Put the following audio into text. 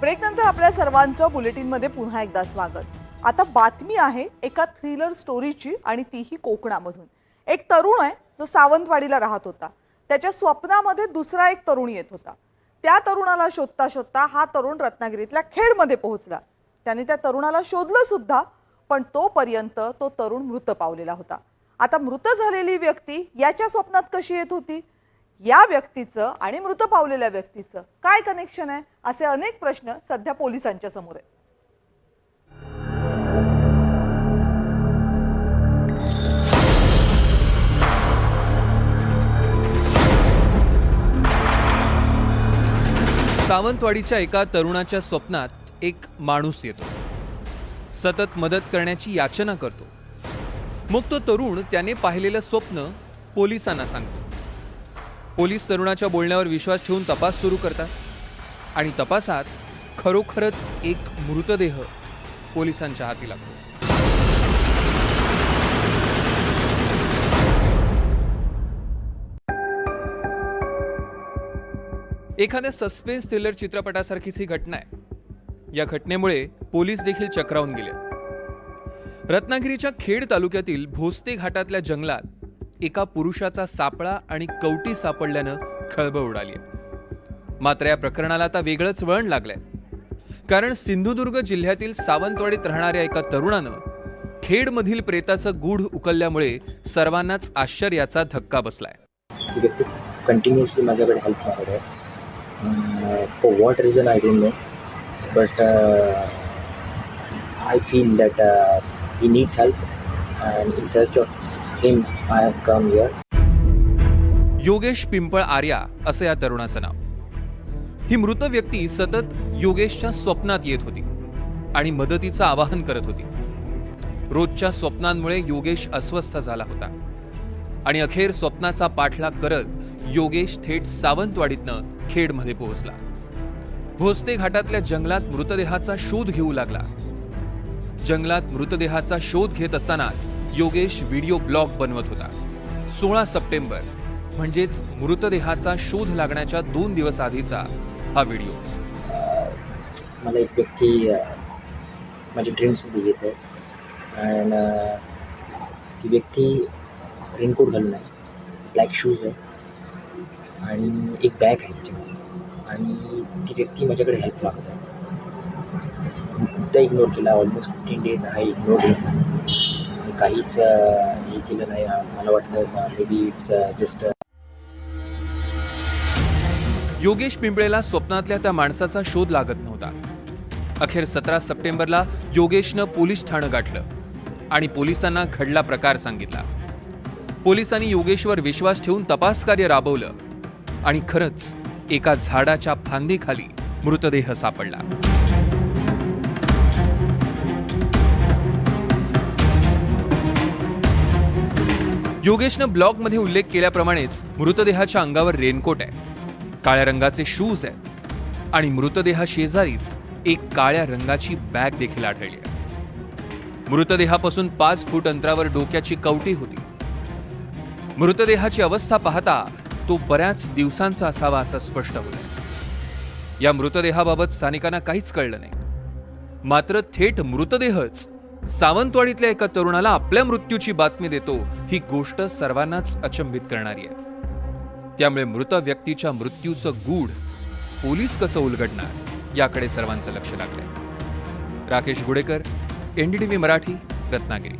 ब्रेकनंतर आपल्या सर्वांचं बुलेटिनमध्ये पुन्हा एकदा स्वागत. आता बातमी आहे एका थ्रिलर स्टोरीची आणि तीही कोकणामधून. एक तरुण आहे जो सावंतवाडीला राहत होता. त्याच्या स्वप्नामध्ये दुसरा एक तरुण येत होता. त्या तरुणाला शोधता शोधता हा तरुण रत्नागिरीतल्या खेडमध्ये पोहोचला. त्याने त्या तरुणाला शोधलं सुद्धा पण तोपर्यंत तो तरुण मृत पावलेला होता. आता मृत झालेली व्यक्ती याच्या स्वप्नात कशी येत होती? या व्यक्तीचं आणि मृत पावलेल्या व्यक्तीचं काय कनेक्शन आहे? असे अनेक प्रश्न सध्या पोलिसांच्या समोर आहेत. सावंतवाडीच्या एका तरुणाच्या स्वप्नात एक माणूस येतो. सतत मदत करण्याची याचना करतो. मग तो तरुण त्याने पाहिलेलं स्वप्न पोलिसांना सांगतो. पोलीस तरुणाच्या बोलण्यावर विश्वास ठेवून तपास सुरू करतात. आणि तपासात खरोखरच एक मृतदेह पोलिसांच्या हाती लागतो. एखाद्या सस्पेन्स थ्रिलर चित्रपटासारखीच ही घटना आहे. या घटनेमुळे पोलीस देखील चक्रावून गेले. रत्नागिरीच्या खेड तालुक्यातील भोसते घाटातल्या जंगलात एका पुरुषाचा सापळा आणि कवटी सापडल्यानं खळबळ उडाली मात्र या प्रकरणाला आता वेगळंच वळण लागलंय. कारण सिंधुदुर्ग जिल्ह्यातील सावंतवाडीत राहणाऱ्या एका तरुणानं खेडमधील प्रेताचं गूढ उकलल्यामुळे सर्वांनाच आश्चर्याचा धक्का बसलाय. ती कंटिन्युअसली माझ्याकडे हेल्प मागत आहे. For what reason I don't know but I feel that he needs help and in search of him I have come here Yogesh पिंपळ आर्या असं या तरुणाचं नाव. ही मृत व्यक्ती सतत योगेशच्या स्वप्नात येत होती आणि मदतीचं आवाहन करत होती. रोजच्या स्वप्नांमुळे योगेश अस्वस्थ झाला होता आणि अखेर स्वप्नाचा पाठलाग करत योगेश थेट सावंतवाडीतनं खेडमध्ये पोहोचला. भोसते घाटातल्या जंगलात मृतदेहाचा शोध घेऊ लागला. जंगलात मृतदेहाचा शोध घेत असतानाच योगेश व्हिडिओ ब्लॉग बनवत होता. सोळा सप्टेंबर म्हणजेच मृतदेहाचा शोध लागण्याच्या दोन दिवस आधीचा हा व्हिडिओ. मला एक व्यक्ती माझ्या ड्रीम्समध्ये येत आहे अँड ती व्यक्ती रेनकोट घालून आहे. ब्लॅक शूज आहे. आणि एक बॅग आहे त्याच्यामध्ये आणि ती व्यक्ती माझ्याकडे हेल्प मागत आहे. मी खूपदा इग्नोर केला. ऑलमोस्ट फिफ्टीन डेज आहे इग्नोर डेज आणि काहीच हे केलं नाही. मला वाटलं maybe it's just Yogesh पिंपळेला स्वप्नातल्या त्या माणसाचा शोध लागत नव्हता. अखेर सतरा सप्टेंबरला योगेशनं पोलीस ठाणं गाठलं आणि पोलिसांना घडला प्रकार सांगितला. पोलिसांनी योगेशवर विश्वास ठेवून तपास कार्य राबवलं आणि खरंच एका झाडाच्या फांदीखाली मृतदेह सापडला. योगेशनं ब्लॉगमध्ये उल्लेख केल्याप्रमाणेच मृतदेहाच्या अंगावर रेनकोट आहे. काळ्या रंगाचे शूज आहेत. आणि मृतदेहा शेजारीच एक काळ्या रंगाची बॅग देखील आढळली आहे. मृतदेहापासून पाच फूट अंतरावर डोक्याची कवटी होती. मृतदेहाची अवस्था पाहता तो बऱ्याच दिवसांचा असावा असं स्पष्ट होत. या मृतदेहाबाबत स्थानिकांना काहीच कळलं नाही. मात्र थेट मृतदेहच सावंतवाडीतल्या एका तरुणाला आपल्या मृत्यूची बातमी देतो. ही गोष्ट सर्वांनाच अचंबित करणारी आहे. त्यामुळे मृत व्यक्तीच्या मृत्यूचं गूढ पोलीस कसं उलगडणार याकडे सर्वांचं लक्ष लागलंय. राकेश गुडेकर एनडीटीव्ही मराठी रत्नागिरी.